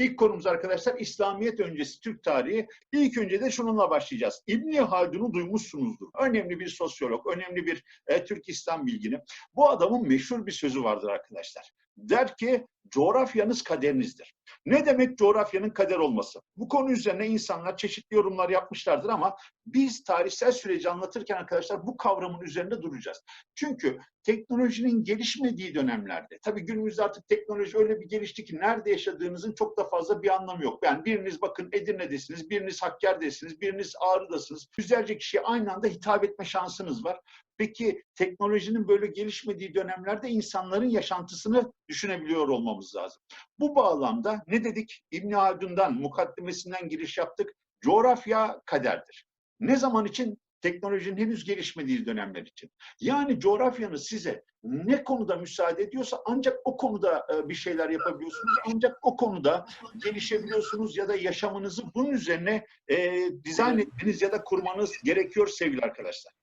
İlk konumuz arkadaşlar İslamiyet öncesi Türk tarihi. İlk önce de şununla başlayacağız. İbni Haldun'u duymuşsunuzdur. Önemli bir sosyolog, önemli bir e, Türk İslam bilgini. Bu adamın meşhur bir sözü vardır arkadaşlar. Der ki coğrafyanız kaderinizdir. Ne demek coğrafyanın kader olması? Bu konu üzerine insanlar çeşitli yorumlar yapmışlardır ama biz tarihsel süreci anlatırken arkadaşlar bu kavramın üzerinde duracağız. Çünkü teknolojinin gelişmediği dönemlerde, tabii günümüzde artık teknoloji öyle bir gelişti ki nerede yaşadığınızın çok da fazla bir anlamı yok. Yani biriniz bakın Edirne'desiniz, biriniz Hakkari'desiniz, biriniz Ağrı'dasınız. Yüzlerce kişiye aynı anda hitap etme şansınız var. Peki teknolojinin böyle gelişmediği dönemlerde insanların yaşantısını düşünebiliyor olmamız lazım. Bu bağlamda ne dedik? İbn Haldun'dan, mukaddimesinden giriş yaptık. Coğrafya kaderdir. Ne zaman için? Teknolojinin henüz gelişmediği dönemler için. Yani coğrafyanız size ne konuda müsaade ediyorsa ancak o konuda e, bir şeyler yapabiliyorsunuz. Ancak o konuda gelişebiliyorsunuz ya da yaşamınızı bunun üzerine e, dizayn etmeniz ya da kurmanız gerekiyor sevgili arkadaşlar.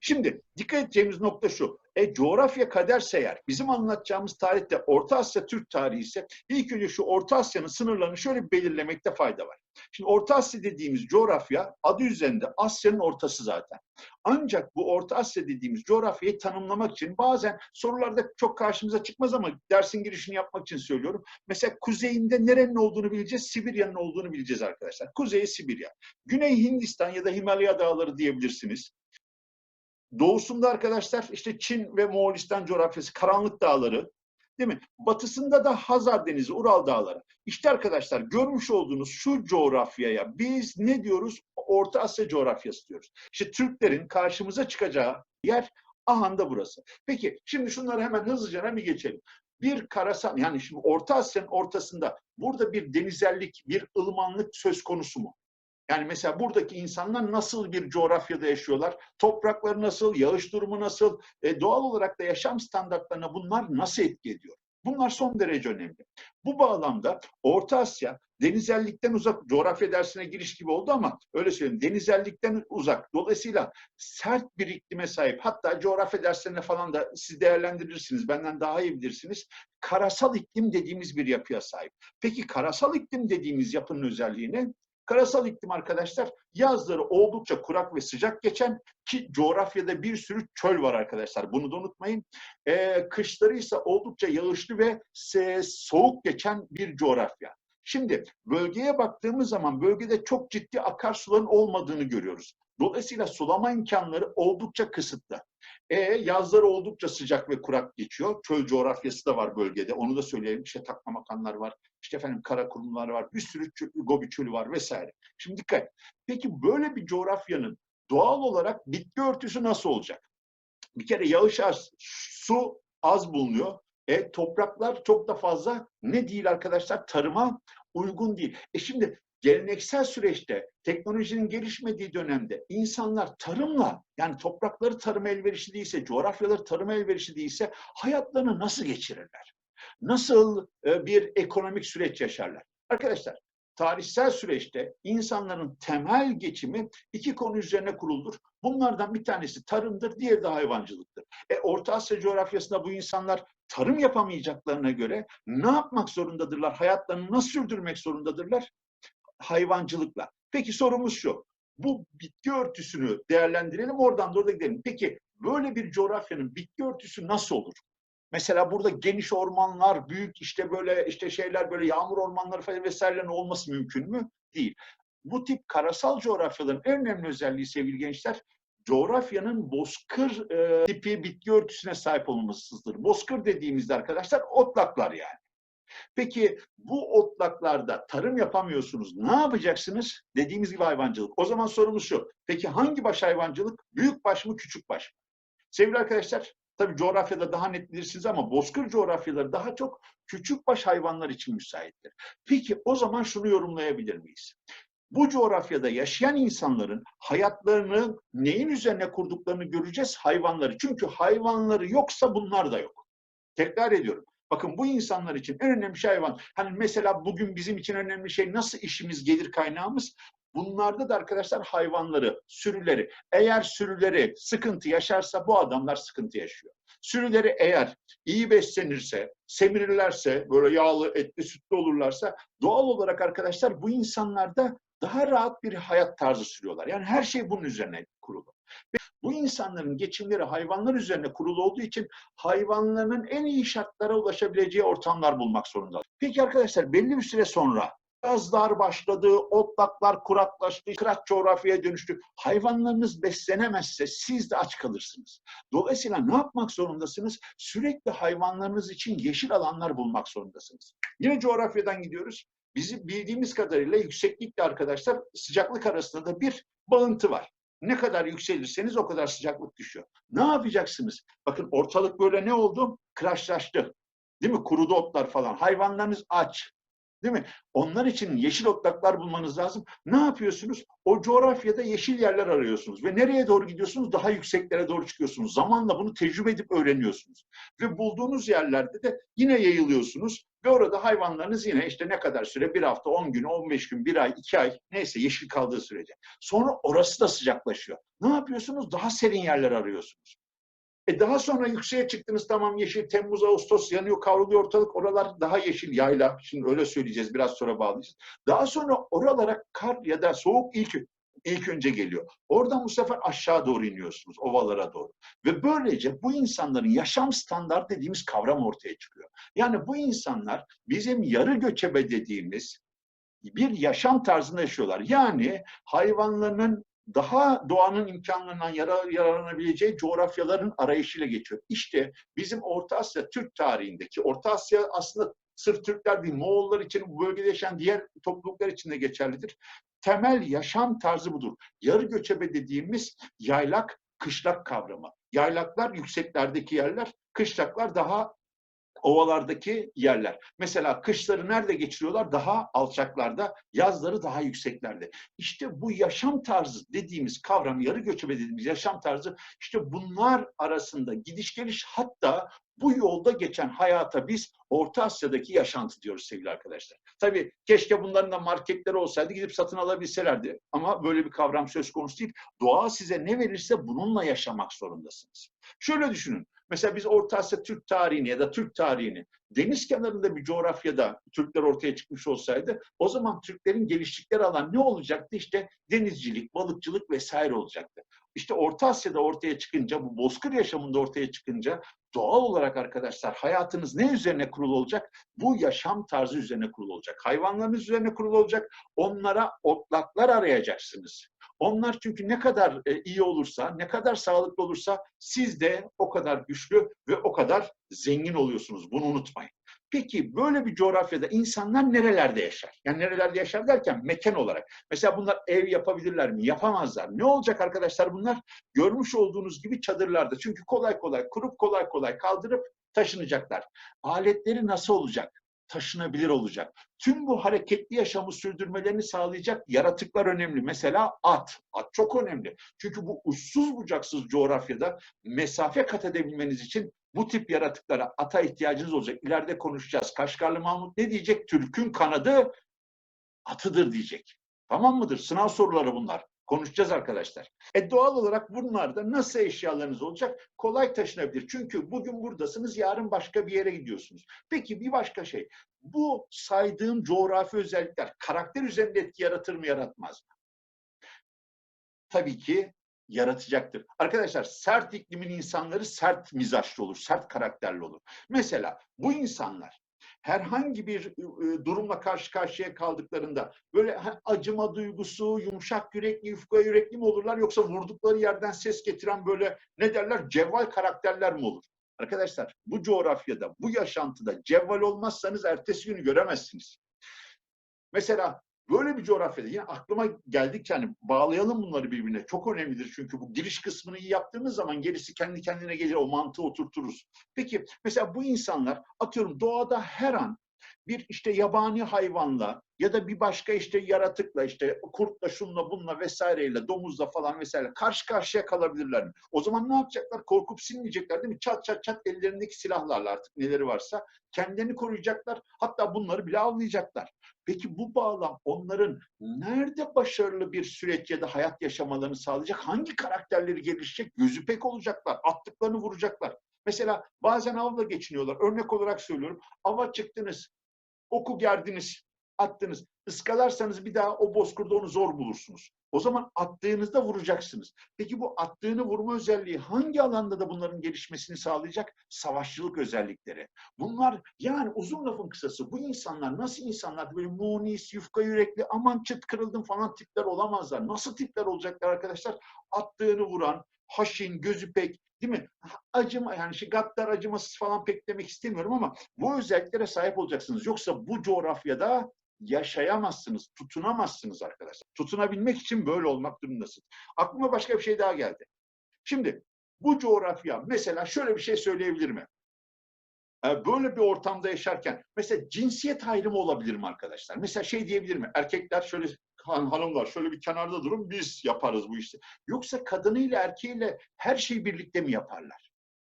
Şimdi dikkat edeceğimiz nokta şu. E coğrafya kaderse eğer bizim anlatacağımız tarihte Orta Asya Türk tarihi ise ilk önce şu Orta Asya'nın sınırlarını şöyle belirlemekte fayda var. Şimdi Orta Asya dediğimiz coğrafya adı üzerinde Asya'nın ortası zaten. Ancak bu Orta Asya dediğimiz coğrafyayı tanımlamak için bazen sorularda çok karşımıza çıkmaz ama dersin girişini yapmak için söylüyorum. Mesela kuzeyinde nerenin olduğunu bileceğiz, Sibirya'nın olduğunu bileceğiz arkadaşlar. Kuzeyi Sibirya. Güney Hindistan ya da Himalaya dağları diyebilirsiniz. Doğusunda arkadaşlar işte Çin ve Moğolistan coğrafyası, karanlık dağları, değil mi? Batısında da Hazar Denizi, Ural Dağları. İşte arkadaşlar görmüş olduğunuz şu coğrafyaya biz ne diyoruz? Orta Asya coğrafyası diyoruz. İşte Türklerin karşımıza çıkacağı yer ahanda burası. Peki şimdi şunları hemen hızlıca bir geçelim. Bir karasal yani şimdi Orta Asya'nın ortasında burada bir denizellik, bir ılımanlık söz konusu mu? Yani mesela buradaki insanlar nasıl bir coğrafyada yaşıyorlar? Toprakları nasıl? Yağış durumu nasıl? E, doğal olarak da yaşam standartlarına bunlar nasıl etki ediyor? Bunlar son derece önemli. Bu bağlamda Orta Asya denizellikten uzak, coğrafya dersine giriş gibi oldu ama öyle söyleyeyim denizellikten uzak. Dolayısıyla sert bir iklime sahip. Hatta coğrafya derslerine falan da siz değerlendirirsiniz. Benden daha iyi bilirsiniz. Karasal iklim dediğimiz bir yapıya sahip. Peki karasal iklim dediğimiz yapının özelliği ne? Karasal iklim arkadaşlar yazları oldukça kurak ve sıcak geçen ki coğrafyada bir sürü çöl var arkadaşlar. Bunu da unutmayın. Ee, kışları ise oldukça yağışlı ve soğuk geçen bir coğrafya. Şimdi bölgeye baktığımız zaman bölgede çok ciddi akarsuların olmadığını görüyoruz. Dolayısıyla sulama imkanları oldukça kısıtlı. E, yazları oldukça sıcak ve kurak geçiyor. Çöl coğrafyası da var bölgede. Onu da söyleyelim. İşte takma makanlar var. İşte efendim kara kurumlar var. Bir sürü çö Gobi çölü var vesaire. Şimdi dikkat. Peki böyle bir coğrafyanın doğal olarak bitki örtüsü nasıl olacak? Bir kere yağış az, su az bulunuyor. E, topraklar çok da fazla ne değil arkadaşlar tarıma uygun değil. E şimdi geleneksel süreçte teknolojinin gelişmediği dönemde insanlar tarımla yani toprakları tarım elverişli değilse, coğrafyaları tarım elverişli değilse hayatlarını nasıl geçirirler? Nasıl e, bir ekonomik süreç yaşarlar? Arkadaşlar tarihsel süreçte insanların temel geçimi iki konu üzerine kuruldur. Bunlardan bir tanesi tarımdır, diğeri de hayvancılıktır. E, Orta Asya coğrafyasında bu insanlar tarım yapamayacaklarına göre ne yapmak zorundadırlar? Hayatlarını nasıl sürdürmek zorundadırlar? Hayvancılıkla. Peki sorumuz şu. Bu bitki örtüsünü değerlendirelim oradan da orada gidelim. Peki böyle bir coğrafyanın bitki örtüsü nasıl olur? Mesela burada geniş ormanlar, büyük işte böyle işte şeyler böyle yağmur ormanları falan vesairenin olması mümkün mü? Değil. Bu tip karasal coğrafyaların en önemli özelliği sevgili gençler coğrafyanın bozkır e, tipi bitki örtüsüne sahip olmasıdır. Bozkır dediğimizde arkadaşlar otlaklar yani. Peki bu otlaklarda tarım yapamıyorsunuz. Ne yapacaksınız? Dediğimiz gibi hayvancılık. O zaman sorumuz şu. Peki hangi baş hayvancılık? Büyük baş mı, küçük baş mı? Sevgili arkadaşlar, tabii coğrafyada daha net bilirsiniz ama bozkır coğrafyaları daha çok küçük baş hayvanlar için müsaittir. Peki o zaman şunu yorumlayabilir miyiz? Bu coğrafyada yaşayan insanların hayatlarını neyin üzerine kurduklarını göreceğiz? Hayvanları. Çünkü hayvanları yoksa bunlar da yok. Tekrar ediyorum Bakın bu insanlar için en önemli şey hayvan. Hani mesela bugün bizim için önemli şey nasıl işimiz, gelir kaynağımız? Bunlarda da arkadaşlar hayvanları, sürüleri, eğer sürüleri sıkıntı yaşarsa bu adamlar sıkıntı yaşıyor. Sürüleri eğer iyi beslenirse, semirirlerse, böyle yağlı, etli, sütlü olurlarsa doğal olarak arkadaşlar bu insanlar da daha rahat bir hayat tarzı sürüyorlar. Yani her şey bunun üzerine kurulu. Bu insanların geçimleri hayvanlar üzerine kurulu olduğu için hayvanların en iyi şartlara ulaşabileceği ortamlar bulmak zorunda. Peki arkadaşlar belli bir süre sonra yazlar başladı, otlaklar kuraklaştı, kıraç coğrafyaya dönüştü. Hayvanlarınız beslenemezse siz de aç kalırsınız. Dolayısıyla ne yapmak zorundasınız? Sürekli hayvanlarınız için yeşil alanlar bulmak zorundasınız. Yine coğrafyadan gidiyoruz. Bizim bildiğimiz kadarıyla yükseklikle arkadaşlar sıcaklık arasında da bir bağıntı var. Ne kadar yükselirseniz o kadar sıcaklık düşüyor. Ne yapacaksınız? Bakın ortalık böyle ne oldu? Kıraçlaştı. Değil mi? Kurudu otlar falan. Hayvanlarınız aç. Değil mi? Onlar için yeşil otlaklar bulmanız lazım. Ne yapıyorsunuz? O coğrafyada yeşil yerler arıyorsunuz. Ve nereye doğru gidiyorsunuz? Daha yükseklere doğru çıkıyorsunuz. Zamanla bunu tecrübe edip öğreniyorsunuz. Ve bulduğunuz yerlerde de yine yayılıyorsunuz. Ve orada hayvanlarınız yine işte ne kadar süre? Bir hafta, on gün, on beş gün, bir ay, iki ay neyse yeşil kaldığı sürece. Sonra orası da sıcaklaşıyor. Ne yapıyorsunuz? Daha serin yerler arıyorsunuz. E daha sonra yükseğe çıktınız tamam yeşil Temmuz Ağustos yanıyor kavruluyor ortalık oralar daha yeşil yayla şimdi öyle söyleyeceğiz biraz sonra bağlayacağız. Daha sonra oralara kar ya da soğuk ilk ilk önce geliyor. Oradan bu sefer aşağı doğru iniyorsunuz ovalara doğru. Ve böylece bu insanların yaşam standart dediğimiz kavram ortaya çıkıyor. Yani bu insanlar bizim yarı göçebe dediğimiz bir yaşam tarzında yaşıyorlar. Yani hayvanlarının daha doğanın imkanlarından yarar, yararlanabileceği coğrafyaların arayışıyla geçiyor. İşte bizim Orta Asya Türk tarihindeki, Orta Asya aslında sırf Türkler değil, Moğollar için, bu bölgede yaşayan diğer topluluklar için de geçerlidir. Temel yaşam tarzı budur. Yarı göçebe dediğimiz yaylak, kışlak kavramı. Yaylaklar yükseklerdeki yerler, kışlaklar daha ovalardaki yerler. Mesela kışları nerede geçiriyorlar? Daha alçaklarda, yazları daha yükseklerde. İşte bu yaşam tarzı dediğimiz kavram, yarı göçebe dediğimiz yaşam tarzı işte bunlar arasında gidiş geliş hatta bu yolda geçen hayata biz Orta Asya'daki yaşantı diyoruz sevgili arkadaşlar. Tabii keşke bunların da marketleri olsaydı gidip satın alabilselerdi. Ama böyle bir kavram söz konusu değil. Doğa size ne verirse bununla yaşamak zorundasınız. Şöyle düşünün. Mesela biz Orta Asya Türk tarihini ya da Türk tarihini deniz kenarında bir coğrafyada Türkler ortaya çıkmış olsaydı o zaman Türklerin geliştikleri alan ne olacaktı? İşte denizcilik, balıkçılık vesaire olacaktı. İşte Orta Asya'da ortaya çıkınca, bu bozkır yaşamında ortaya çıkınca doğal olarak arkadaşlar hayatınız ne üzerine kurulu olacak? Bu yaşam tarzı üzerine kurulu olacak. Hayvanlarınız üzerine kurulu olacak. Onlara otlaklar arayacaksınız. Onlar çünkü ne kadar e, iyi olursa, ne kadar sağlıklı olursa siz de o kadar güçlü ve o kadar zengin oluyorsunuz. Bunu unutmayın. Peki böyle bir coğrafyada insanlar nerelerde yaşar? Yani nerelerde yaşar derken mekan olarak. Mesela bunlar ev yapabilirler mi? Yapamazlar. Ne olacak arkadaşlar bunlar? Görmüş olduğunuz gibi çadırlarda. Çünkü kolay kolay kurup kolay kolay kaldırıp taşınacaklar. Aletleri nasıl olacak? Taşınabilir olacak. Tüm bu hareketli yaşamı sürdürmelerini sağlayacak yaratıklar önemli. Mesela at. At çok önemli. Çünkü bu uçsuz bucaksız coğrafyada mesafe kat edebilmeniz için bu tip yaratıklara ata ihtiyacınız olacak. İleride konuşacağız. Kaşgarlı Mahmut ne diyecek? Türk'ün kanadı atıdır diyecek. Tamam mıdır? Sınav soruları bunlar. Konuşacağız arkadaşlar. E doğal olarak bunlarda nasıl eşyalarınız olacak? Kolay taşınabilir. Çünkü bugün buradasınız, yarın başka bir yere gidiyorsunuz. Peki bir başka şey. Bu saydığım coğrafi özellikler karakter üzerinde etki yaratır mı, yaratmaz mı? Tabii ki yaratacaktır. Arkadaşlar sert iklimin insanları sert mizaçlı olur, sert karakterli olur. Mesela bu insanlar herhangi bir e, durumla karşı karşıya kaldıklarında böyle acıma duygusu, yumuşak yürekli, yufka yürekli mi olurlar yoksa vurdukları yerden ses getiren böyle ne derler cevval karakterler mi olur? Arkadaşlar bu coğrafyada, bu yaşantıda cevval olmazsanız ertesi günü göremezsiniz. Mesela Böyle bir coğrafyada yine aklıma geldikçe hani bağlayalım bunları birbirine. Çok önemlidir çünkü bu giriş kısmını iyi yaptığımız zaman gerisi kendi kendine gelir o mantığı oturturuz. Peki mesela bu insanlar atıyorum doğada her an bir işte yabani hayvanla ya da bir başka işte yaratıkla işte kurtla şunla bunla vesaireyle domuzla falan vesaire karşı karşıya kalabilirler mi? O zaman ne yapacaklar? Korkup silmeyecekler değil mi? Çat çat çat ellerindeki silahlarla artık neleri varsa kendilerini koruyacaklar. Hatta bunları bile avlayacaklar. Peki bu bağlam onların nerede başarılı bir süreç ya da hayat yaşamalarını sağlayacak? Hangi karakterleri gelişecek? Gözü pek olacaklar. Attıklarını vuracaklar. Mesela bazen avla geçiniyorlar. Örnek olarak söylüyorum. Ava çıktınız. Oku gerdiniz. Attınız. Iskalarsanız bir daha o bozkurda onu zor bulursunuz. O zaman attığınızda vuracaksınız. Peki bu attığını vurma özelliği hangi alanda da bunların gelişmesini sağlayacak? Savaşçılık özellikleri. Bunlar yani uzun lafın kısası bu insanlar nasıl insanlar böyle munis, yufka yürekli aman çıt kırıldım falan tipler olamazlar. Nasıl tipler olacaklar arkadaşlar? Attığını vuran, haşin, gözü pek değil mi? Acıma yani şey gaddar acımasız falan pek demek istemiyorum ama bu özelliklere sahip olacaksınız. Yoksa bu coğrafyada yaşayamazsınız, tutunamazsınız arkadaşlar. Tutunabilmek için böyle olmak durumundasınız. Aklıma başka bir şey daha geldi. Şimdi bu coğrafya mesela şöyle bir şey söyleyebilir mi? Ee, Böyle bir ortamda yaşarken mesela cinsiyet ayrımı olabilir mi arkadaşlar? Mesela şey diyebilir mi? Erkekler şöyle han- hanımlar şöyle bir kenarda durun biz yaparız bu işi. Yoksa kadınıyla erkeğiyle her şeyi birlikte mi yaparlar?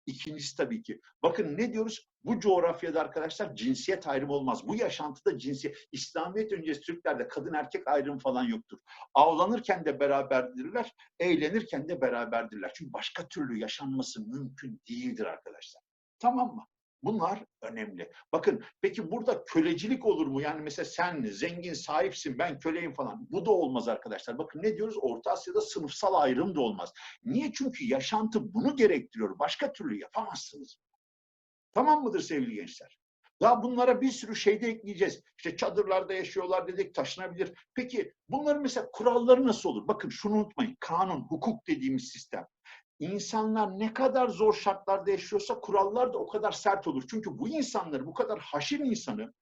İkincisi tabii ki. Bakın ne diyoruz? Bu coğrafyada arkadaşlar cinsiyet ayrımı olmaz. Bu yaşantıda cinsiyet, İslamiyet öncesi Türklerde kadın erkek ayrımı falan yoktur. Avlanırken de beraberdirler, eğlenirken de beraberdirler. Çünkü başka türlü yaşanması mümkün değildir arkadaşlar. Tamam mı? Bunlar önemli. Bakın peki burada kölecilik olur mu? Yani mesela sen zengin, sahipsin, ben köleyim falan. Bu da olmaz arkadaşlar. Bakın ne diyoruz? Orta Asya'da sınıfsal ayrım da olmaz. Niye? Çünkü yaşantı bunu gerektiriyor. Başka türlü yapamazsınız. Tamam mıdır sevgili gençler? Daha bunlara bir sürü şey de ekleyeceğiz. İşte çadırlarda yaşıyorlar dedik, taşınabilir. Peki bunların mesela kuralları nasıl olur? Bakın şunu unutmayın. Kanun, hukuk dediğimiz sistem. İnsanlar ne kadar zor şartlarda yaşıyorsa kurallar da o kadar sert olur. Çünkü bu insanları, bu kadar haşin insanı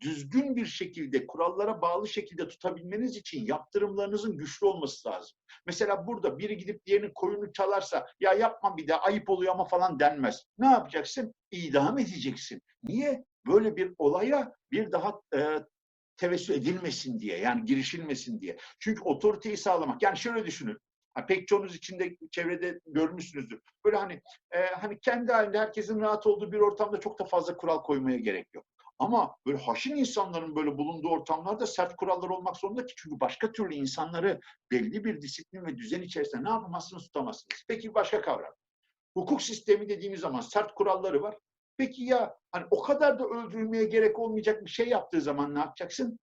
düzgün bir şekilde, kurallara bağlı şekilde tutabilmeniz için yaptırımlarınızın güçlü olması lazım. Mesela burada biri gidip diğerinin koyunu çalarsa ya yapma bir daha ayıp oluyor ama falan denmez. Ne yapacaksın? İdam edeceksin. Niye? Böyle bir olaya bir daha e, tevessü edilmesin diye yani girişilmesin diye. Çünkü otoriteyi sağlamak. Yani şöyle düşünün. Ha, pek çoğunuz içinde çevrede görmüşsünüzdür. Böyle hani e, hani kendi halinde herkesin rahat olduğu bir ortamda çok da fazla kural koymaya gerek yok. Ama böyle haşin insanların böyle bulunduğu ortamlarda sert kurallar olmak zorunda ki çünkü başka türlü insanları belli bir disiplin ve düzen içerisinde ne yapamazsınız tutamazsınız. Peki başka kavram. Hukuk sistemi dediğimiz zaman sert kuralları var. Peki ya hani o kadar da öldürülmeye gerek olmayacak bir şey yaptığı zaman ne yapacaksın?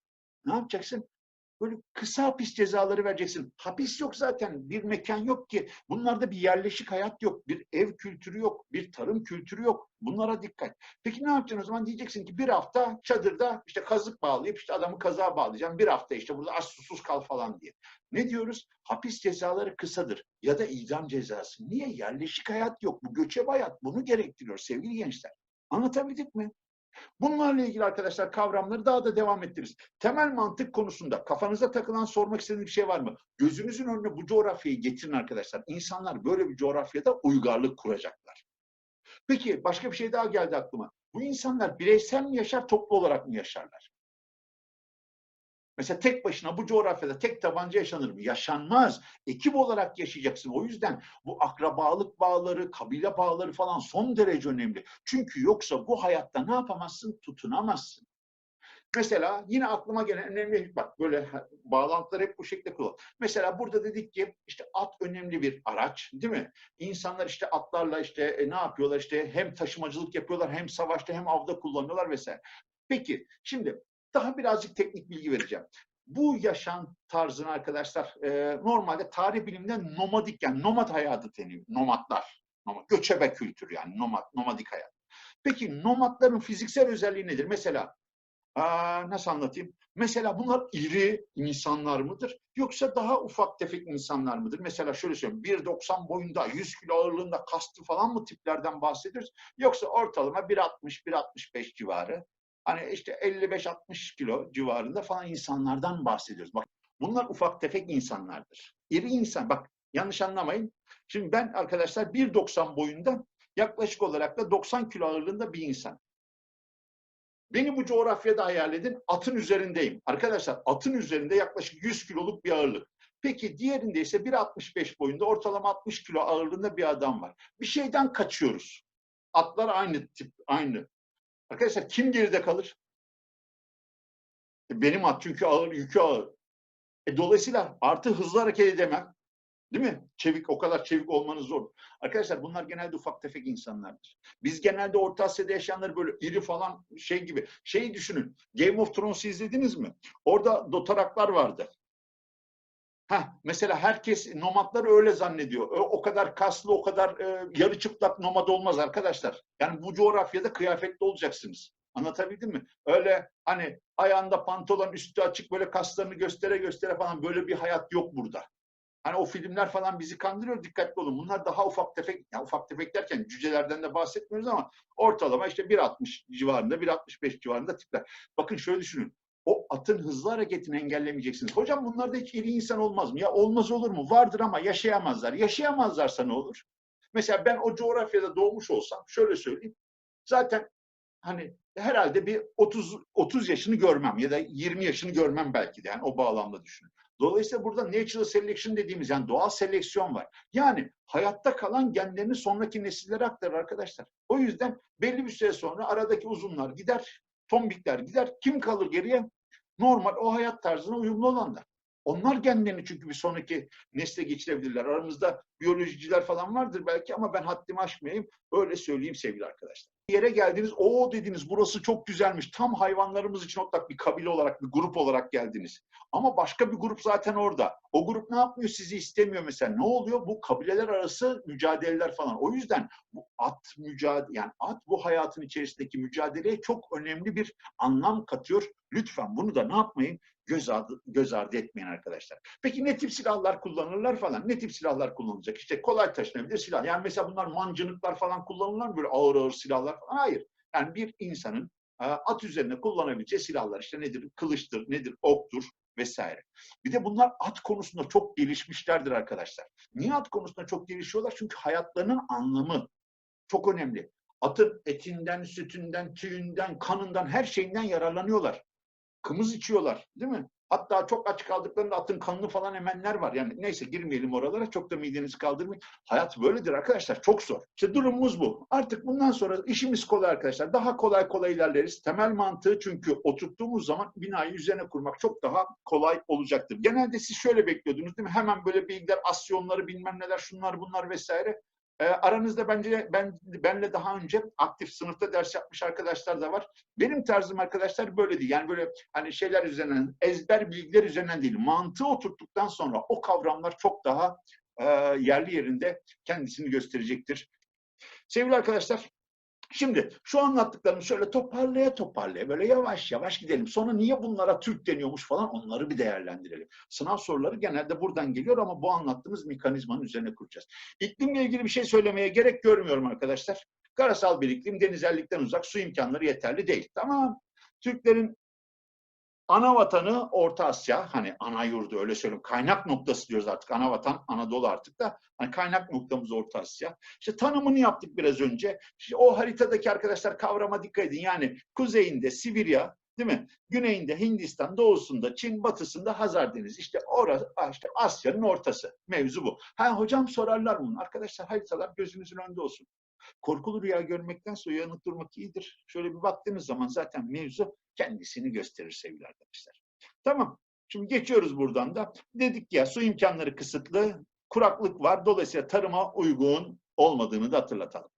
Ne yapacaksın? Böyle kısa hapis cezaları vereceksin. Hapis yok zaten. Bir mekan yok ki. Bunlarda bir yerleşik hayat yok. Bir ev kültürü yok. Bir tarım kültürü yok. Bunlara dikkat. Peki ne yapacaksın o zaman? Diyeceksin ki bir hafta çadırda işte kazık bağlayıp işte adamı kazağa bağlayacağım. Bir hafta işte burada aç susuz kal falan diye. Ne diyoruz? Hapis cezaları kısadır. Ya da idam cezası. Niye? Yerleşik hayat yok. Bu göçebe hayat bunu gerektiriyor sevgili gençler. Anlatabildik mi? Bunlarla ilgili arkadaşlar kavramları daha da devam ettiririz. Temel mantık konusunda kafanıza takılan sormak istediğiniz bir şey var mı? Gözünüzün önüne bu coğrafyayı getirin arkadaşlar. İnsanlar böyle bir coğrafyada uygarlık kuracaklar. Peki başka bir şey daha geldi aklıma. Bu insanlar bireysel mi yaşar, toplu olarak mı yaşarlar? Mesela tek başına bu coğrafyada tek tabanca yaşanır mı? Yaşanmaz. Ekip olarak yaşayacaksın. O yüzden bu akrabalık bağları, kabile bağları falan son derece önemli. Çünkü yoksa bu hayatta ne yapamazsın? Tutunamazsın. Mesela yine aklıma gelen önemli bak böyle bağlantılar hep bu şekilde kullan. Mesela burada dedik ki işte at önemli bir araç değil mi? İnsanlar işte atlarla işte e, ne yapıyorlar işte hem taşımacılık yapıyorlar hem savaşta hem avda kullanıyorlar vesaire. Peki şimdi daha birazcık teknik bilgi vereceğim. Bu yaşam tarzını arkadaşlar e, normalde tarih biliminde nomadik yani nomad hayatı deniyor. Nomadlar. Nomad, göçebe kültür yani nomad, nomadik hayat. Peki nomadların fiziksel özelliği nedir? Mesela aa, nasıl anlatayım? Mesela bunlar iri insanlar mıdır? Yoksa daha ufak tefek insanlar mıdır? Mesela şöyle söyleyeyim. 1.90 boyunda, 100 kilo ağırlığında kaslı falan mı tiplerden bahsediyoruz? Yoksa ortalama 1.60-1.65 civarı hani işte 55-60 kilo civarında falan insanlardan bahsediyoruz. Bak bunlar ufak tefek insanlardır. İri insan bak yanlış anlamayın. Şimdi ben arkadaşlar 1.90 boyunda yaklaşık olarak da 90 kilo ağırlığında bir insan. Beni bu coğrafyada hayal edin. Atın üzerindeyim. Arkadaşlar atın üzerinde yaklaşık 100 kiloluk bir ağırlık. Peki diğerinde ise 1.65 boyunda ortalama 60 kilo ağırlığında bir adam var. Bir şeyden kaçıyoruz. Atlar aynı tip, aynı. Arkadaşlar kim geride kalır? E, Benim at çünkü ağır, yükü ağır. E, dolayısıyla artı hızlı hareket edemem. Değil mi? Çevik, o kadar çevik olmanız zor. Arkadaşlar bunlar genelde ufak tefek insanlardır. Biz genelde Orta Asya'da yaşayanları böyle iri falan şey gibi. Şeyi düşünün. Game of Thrones'u izlediniz mi? Orada dotaraklar vardı. Heh, mesela herkes nomadları öyle zannediyor. O, o kadar kaslı, o kadar e, yarı çıplak nomad olmaz arkadaşlar. Yani bu coğrafyada kıyafetli olacaksınız. Anlatabildim mi? Öyle hani ayağında pantolon üstü açık böyle kaslarını göstere göstere falan böyle bir hayat yok burada. Hani o filmler falan bizi kandırıyor. Dikkatli olun. Bunlar daha ufak tefek, ya ufak tefek derken cücelerden de bahsetmiyoruz ama ortalama işte 1.60 civarında, 1.65 civarında tipler. Bakın şöyle düşünün. O atın hızlı hareketini engellemeyeceksiniz. Hocam bunlarda hiç iri insan olmaz mı? Ya olmaz olur mu? Vardır ama yaşayamazlar. Yaşayamazlarsa ne olur? Mesela ben o coğrafyada doğmuş olsam şöyle söyleyeyim. Zaten hani herhalde bir 30 30 yaşını görmem ya da 20 yaşını görmem belki de yani o bağlamda düşünün. Dolayısıyla burada natural selection dediğimiz yani doğal seleksiyon var. Yani hayatta kalan genlerini sonraki nesillere aktarır arkadaşlar. O yüzden belli bir süre sonra aradaki uzunlar gider, tombikler gider. Kim kalır geriye? Normal o hayat tarzına uyumlu olanlar. Onlar genlerini çünkü bir sonraki nesle geçirebilirler. Aramızda biyolojiciler falan vardır belki ama ben haddimi aşmayayım. Öyle söyleyeyim sevgili arkadaşlar. Bir yere geldiniz, o dediniz burası çok güzelmiş. Tam hayvanlarımız için ortak bir kabile olarak, bir grup olarak geldiniz. Ama başka bir grup zaten orada. O grup ne yapmıyor? Sizi istemiyor mesela. Ne oluyor? Bu kabileler arası mücadeleler falan. O yüzden bu at mücadele, yani at bu hayatın içerisindeki mücadeleye çok önemli bir anlam katıyor. Lütfen bunu da ne yapmayın? Göz ardı, göz ardı etmeyin arkadaşlar. Peki ne tip silahlar kullanırlar falan? Ne tip silahlar kullanılacak? İşte kolay taşınabilir silah. Yani mesela bunlar mancınıklar falan kullanırlar mı? Böyle ağır ağır silahlar falan. Hayır. Yani bir insanın e, at üzerine kullanabileceği silahlar işte nedir? Kılıçtır, nedir? Oktur vesaire. Bir de bunlar at konusunda çok gelişmişlerdir arkadaşlar. Niye at konusunda çok gelişiyorlar? Çünkü hayatlarının anlamı çok önemli. Atın etinden, sütünden, tüyünden, kanından, her şeyinden yararlanıyorlar. Kımız içiyorlar değil mi? Hatta çok aç kaldıklarında atın kanını falan emenler var. Yani neyse girmeyelim oralara çok da midenizi kaldırmayın. Hayat böyledir arkadaşlar çok zor. İşte durumumuz bu. Artık bundan sonra işimiz kolay arkadaşlar. Daha kolay kolay ilerleriz. Temel mantığı çünkü oturttuğumuz zaman binayı üzerine kurmak çok daha kolay olacaktır. Genelde siz şöyle bekliyordunuz değil mi? Hemen böyle bilgiler, asyonları bilmem neler şunlar bunlar vesaire. E, aranızda bence ben benle daha önce aktif sınıfta ders yapmış arkadaşlar da var. Benim tarzım arkadaşlar böyle değil. Yani böyle hani şeyler üzerinden, ezber bilgiler üzerinden değil. Mantığı oturttuktan sonra o kavramlar çok daha e, yerli yerinde kendisini gösterecektir. Sevgili arkadaşlar, Şimdi şu anlattıklarımı şöyle toparlaya toparlaya böyle yavaş yavaş gidelim. Sonra niye bunlara Türk deniyormuş falan onları bir değerlendirelim. Sınav soruları genelde buradan geliyor ama bu anlattığımız mekanizmanın üzerine kuracağız. İklimle ilgili bir şey söylemeye gerek görmüyorum arkadaşlar. Karasal bir iklim, denizellikten uzak, su imkanları yeterli değil. Tamam. Türklerin ana vatanı Orta Asya, hani ana yurdu öyle söyleyeyim. Kaynak noktası diyoruz artık. Ana vatan Anadolu artık da. Hani kaynak noktamız Orta Asya. İşte tanımını yaptık biraz önce. İşte o haritadaki arkadaşlar kavrama dikkat edin. Yani kuzeyinde Sibirya, değil mi? Güneyinde Hindistan, doğusunda Çin, batısında Hazar Denizi. İşte orası, işte Asya'nın ortası. Mevzu bu. Ha hocam sorarlar bunu. Arkadaşlar haritalar gözünüzün önünde olsun. Korkulu rüya görmektense uyanık durmak iyidir. Şöyle bir baktığınız zaman zaten mevzu kendisini gösterir sevgili arkadaşlar. Tamam. Şimdi geçiyoruz buradan da. Dedik ya su imkanları kısıtlı, kuraklık var. Dolayısıyla tarıma uygun olmadığını da hatırlatalım.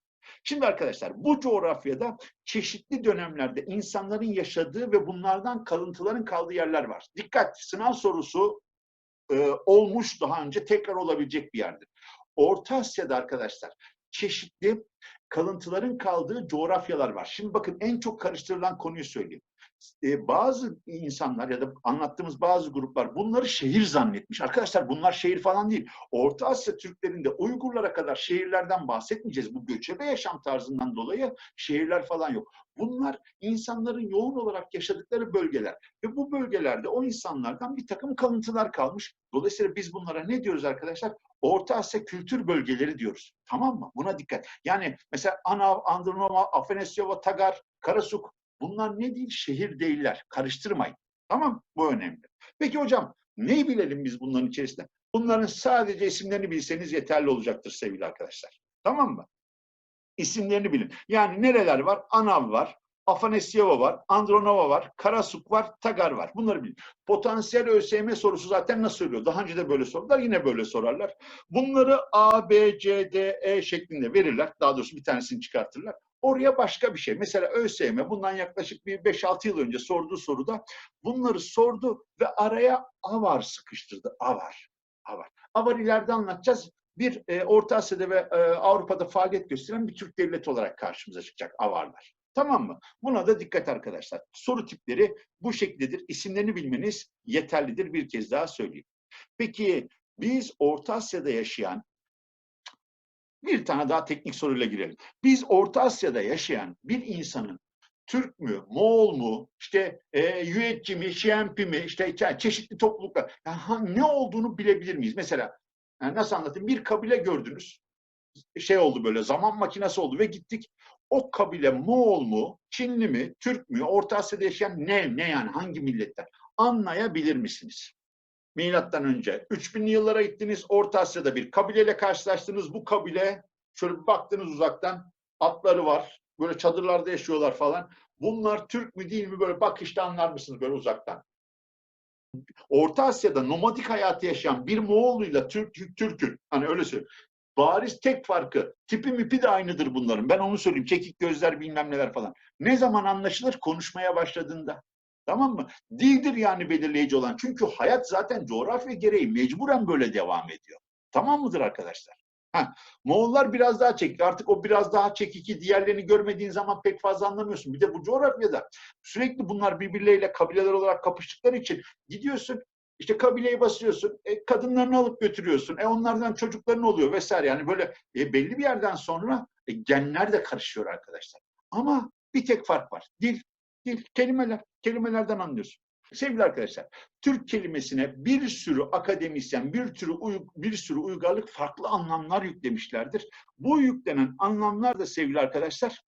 Şimdi arkadaşlar bu coğrafyada çeşitli dönemlerde insanların yaşadığı ve bunlardan kalıntıların kaldığı yerler var. Dikkat sınav sorusu e, olmuş daha önce tekrar olabilecek bir yerdir. Orta Asya'da arkadaşlar çeşitli kalıntıların kaldığı coğrafyalar var. Şimdi bakın en çok karıştırılan konuyu söyleyeyim. Ee, bazı insanlar ya da anlattığımız bazı gruplar bunları şehir zannetmiş. Arkadaşlar bunlar şehir falan değil. Orta Asya Türklerinde Uygurlara kadar şehirlerden bahsetmeyeceğiz. Bu göçebe yaşam tarzından dolayı şehirler falan yok. Bunlar insanların yoğun olarak yaşadıkları bölgeler. Ve bu bölgelerde o insanlardan bir takım kalıntılar kalmış. Dolayısıyla biz bunlara ne diyoruz arkadaşlar? Orta Asya kültür bölgeleri diyoruz. Tamam mı? Buna dikkat. Yani mesela Anav, Andronova, Afanasyova, Tagar, Karasuk Bunlar ne değil? Şehir değiller. Karıştırmayın. Tamam Bu önemli. Peki hocam neyi bilelim biz bunların içerisinde? Bunların sadece isimlerini bilseniz yeterli olacaktır sevgili arkadaşlar. Tamam mı? İsimlerini bilin. Yani nereler var? Anav var, Afanesieva var, Andronova var, Karasuk var, Tagar var. Bunları bilin. Potansiyel ÖSYM sorusu zaten nasıl söylüyor? Daha önce de böyle sordular, yine böyle sorarlar. Bunları A, B, C, D, E şeklinde verirler. Daha doğrusu bir tanesini çıkartırlar. Oraya başka bir şey. Mesela ÖSYM bundan yaklaşık bir 5-6 yıl önce sorduğu soruda bunları sordu ve araya AVAR sıkıştırdı. AVAR. AVAR. AVAR ileride anlatacağız. Bir e, Orta Asya'da ve e, Avrupa'da faaliyet gösteren bir Türk devleti olarak karşımıza çıkacak AVAR'lar. Tamam mı? Buna da dikkat arkadaşlar. Soru tipleri bu şekildedir. İsimlerini bilmeniz yeterlidir. Bir kez daha söyleyeyim. Peki biz Orta Asya'da yaşayan bir tane daha teknik soruyla girelim. Biz Orta Asya'da yaşayan bir insanın Türk mü, Moğol mu, işte e, Yüetçi mi, Şiempi mi, işte çeşitli topluluklar, yani ne olduğunu bilebilir miyiz? Mesela yani nasıl anlatayım? Bir kabile gördünüz, şey oldu böyle, zaman makinesi oldu ve gittik. O kabile Moğol mu, Çinli mi, Türk mü, Orta Asya'da yaşayan ne, ne yani hangi milletler? Anlayabilir misiniz? Milattan önce 3000'li yıllara gittiniz, Orta Asya'da bir kabileyle karşılaştınız. Bu kabile, şöyle baktınız uzaktan, atları var, böyle çadırlarda yaşıyorlar falan. Bunlar Türk mü değil mi böyle bakışta anlar mısınız böyle uzaktan? Orta Asya'da nomadik hayatı yaşayan bir Moğoluyla Türk, Türk'ün, hani öyle söyleyeyim. Bariz tek farkı, tipi mipi de aynıdır bunların. Ben onu söyleyeyim. Çekik gözler bilmem neler falan. Ne zaman anlaşılır? Konuşmaya başladığında. Tamam mı? Dildir yani belirleyici olan. Çünkü hayat zaten coğrafya gereği mecburen böyle devam ediyor. Tamam mıdır arkadaşlar? Ha, Moğollar biraz daha çekik. Artık o biraz daha çekiki. Diğerlerini görmediğin zaman pek fazla anlamıyorsun. Bir de bu coğrafyada sürekli bunlar birbirleriyle kabileler olarak kapıştıkları için gidiyorsun işte kabileyi basıyorsun, e, kadınlarını alıp götürüyorsun, e onlardan çocukların oluyor vesaire. Yani böyle e, belli bir yerden sonra e, genler de karışıyor arkadaşlar. Ama bir tek fark var. Dil, dil, kelimeler. Kelimelerden anlıyorsun. Sevgili arkadaşlar, Türk kelimesine bir sürü akademisyen, bir sürü bir sürü uygarlık farklı anlamlar yüklemişlerdir. Bu yüklenen anlamlar da sevgili arkadaşlar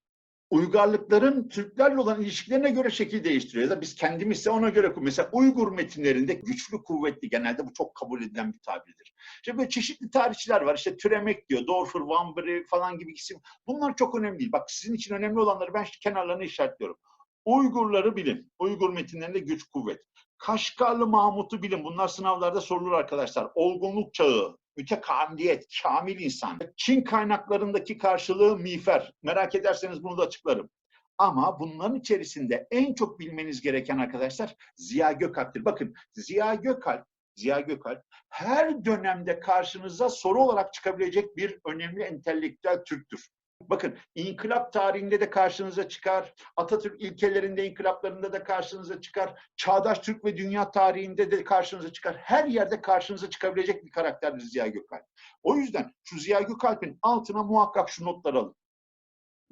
uygarlıkların Türklerle olan ilişkilerine göre şekil değiştiriyor. Ya da biz kendimizse ona göre mesela Uygur metinlerinde güçlü kuvvetli genelde bu çok kabul edilen bir tabirdir. İşte böyle çeşitli tarihçiler var. İşte Türemek diyor, Dorfer, Vanbury falan gibi isim. Bunlar çok önemli değil. Bak sizin için önemli olanları ben kenarlarına işaretliyorum. Uygurları bilin. Uygur metinlerinde güç kuvvet. Kaşgarlı Mahmut'u bilin. Bunlar sınavlarda sorulur arkadaşlar. Olgunluk çağı, mütekamiliyet, kamil insan. Çin kaynaklarındaki karşılığı miğfer. Merak ederseniz bunu da açıklarım. Ama bunların içerisinde en çok bilmeniz gereken arkadaşlar Ziya Gökalp'tir. Bakın Ziya Gökalp, Ziya Gökalp her dönemde karşınıza soru olarak çıkabilecek bir önemli entelektüel Türktür. Bakın inkılap tarihinde de karşınıza çıkar, Atatürk ilkelerinde, inkılaplarında da karşınıza çıkar, çağdaş Türk ve dünya tarihinde de karşınıza çıkar. Her yerde karşınıza çıkabilecek bir karakterdir Ziya Gökalp. O yüzden şu Ziya Gökalp'in altına muhakkak şu notları alın.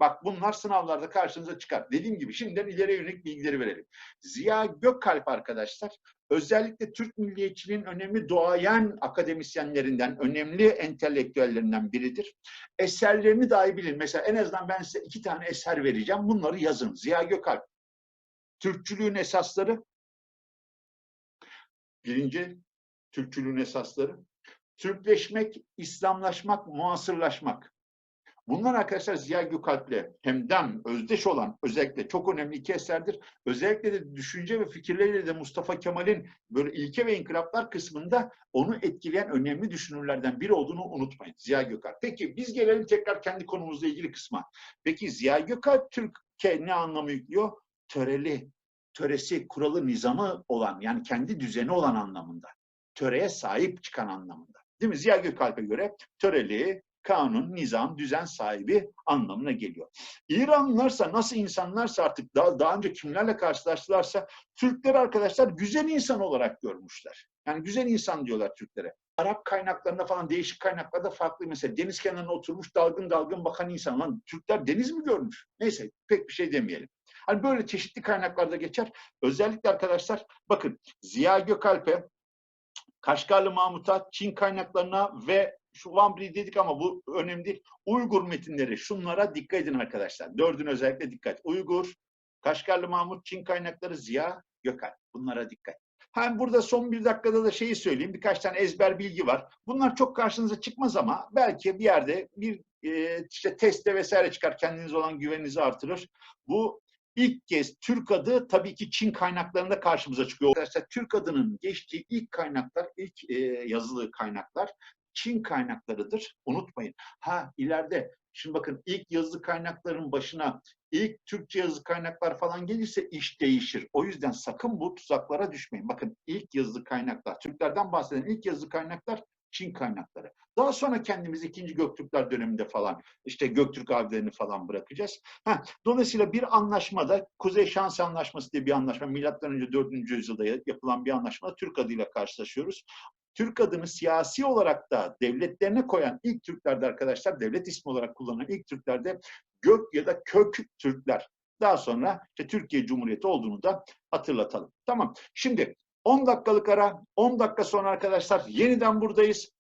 Bak bunlar sınavlarda karşınıza çıkar. Dediğim gibi şimdiden ileri yönelik bilgileri verelim. Ziya Gökalp arkadaşlar özellikle Türk milliyetçiliğin önemli doğayan akademisyenlerinden, önemli entelektüellerinden biridir. Eserlerini dahi bilin. Mesela en azından ben size iki tane eser vereceğim. Bunları yazın. Ziya Gökalp. Türkçülüğün esasları. Birinci, Türkçülüğün esasları. Türkleşmek, İslamlaşmak, muasırlaşmak. Bunlar arkadaşlar Ziya Gökalp'le hemdem, özdeş olan özellikle çok önemli iki eserdir. Özellikle de düşünce ve fikirleriyle de Mustafa Kemal'in böyle ilke ve inkılaplar kısmında onu etkileyen önemli düşünürlerden biri olduğunu unutmayın. Ziya Gökalp. Peki biz gelelim tekrar kendi konumuzla ilgili kısma. Peki Ziya Gökalp Türk'e ne anlamı yüklüyor? Töreli, töresi, kuralı, nizamı olan yani kendi düzeni olan anlamında. Töreye sahip çıkan anlamında. Değil mi? Ziya Gökalp'e göre töreli, kanun, nizam, düzen sahibi anlamına geliyor. İranlılarsa nasıl insanlarsa artık daha, daha önce kimlerle karşılaştılarsa Türkler arkadaşlar güzel insan olarak görmüşler. Yani güzel insan diyorlar Türklere. Arap kaynaklarında falan değişik kaynaklarda farklı mesela deniz kenarına oturmuş dalgın dalgın bakan insan. Lan Türkler deniz mi görmüş? Neyse pek bir şey demeyelim. Hani böyle çeşitli kaynaklarda geçer. Özellikle arkadaşlar bakın Ziya Gökalp'e, Kaşgarlı Mahmut'a, Çin kaynaklarına ve şu Vambri dedik ama bu önemli değil. Uygur metinleri şunlara dikkat edin arkadaşlar. Dördün özellikle dikkat. Uygur, Kaşgarlı Mahmut, Çin kaynakları Ziya Gökalp. Bunlara dikkat. Hem burada son bir dakikada da şeyi söyleyeyim. Birkaç tane ezber bilgi var. Bunlar çok karşınıza çıkmaz ama belki bir yerde bir e, işte testte vesaire çıkar. Kendiniz olan güveninizi artırır. Bu ilk kez Türk adı tabii ki Çin kaynaklarında karşımıza çıkıyor. Arkadaşlar Türk adının geçtiği ilk kaynaklar, ilk e, yazılı kaynaklar Çin kaynaklarıdır. Unutmayın. Ha ileride şimdi bakın ilk yazılı kaynakların başına ilk Türkçe yazılı kaynaklar falan gelirse iş değişir. O yüzden sakın bu tuzaklara düşmeyin. Bakın ilk yazılı kaynaklar, Türklerden bahseden ilk yazılı kaynaklar Çin kaynakları. Daha sonra kendimiz ikinci Göktürkler döneminde falan işte Göktürk abilerini falan bırakacağız. Ha, dolayısıyla bir anlaşmada Kuzey Şans Anlaşması diye bir anlaşma milattan önce 4. yüzyılda yapılan bir anlaşmada Türk adıyla karşılaşıyoruz. Türk adını siyasi olarak da devletlerine koyan ilk Türklerde arkadaşlar devlet ismi olarak kullanılan ilk Türklerde Gök ya da Kök Türkler. Daha sonra işte Türkiye Cumhuriyeti olduğunu da hatırlatalım. Tamam. Şimdi 10 dakikalık ara, 10 dakika sonra arkadaşlar yeniden buradayız.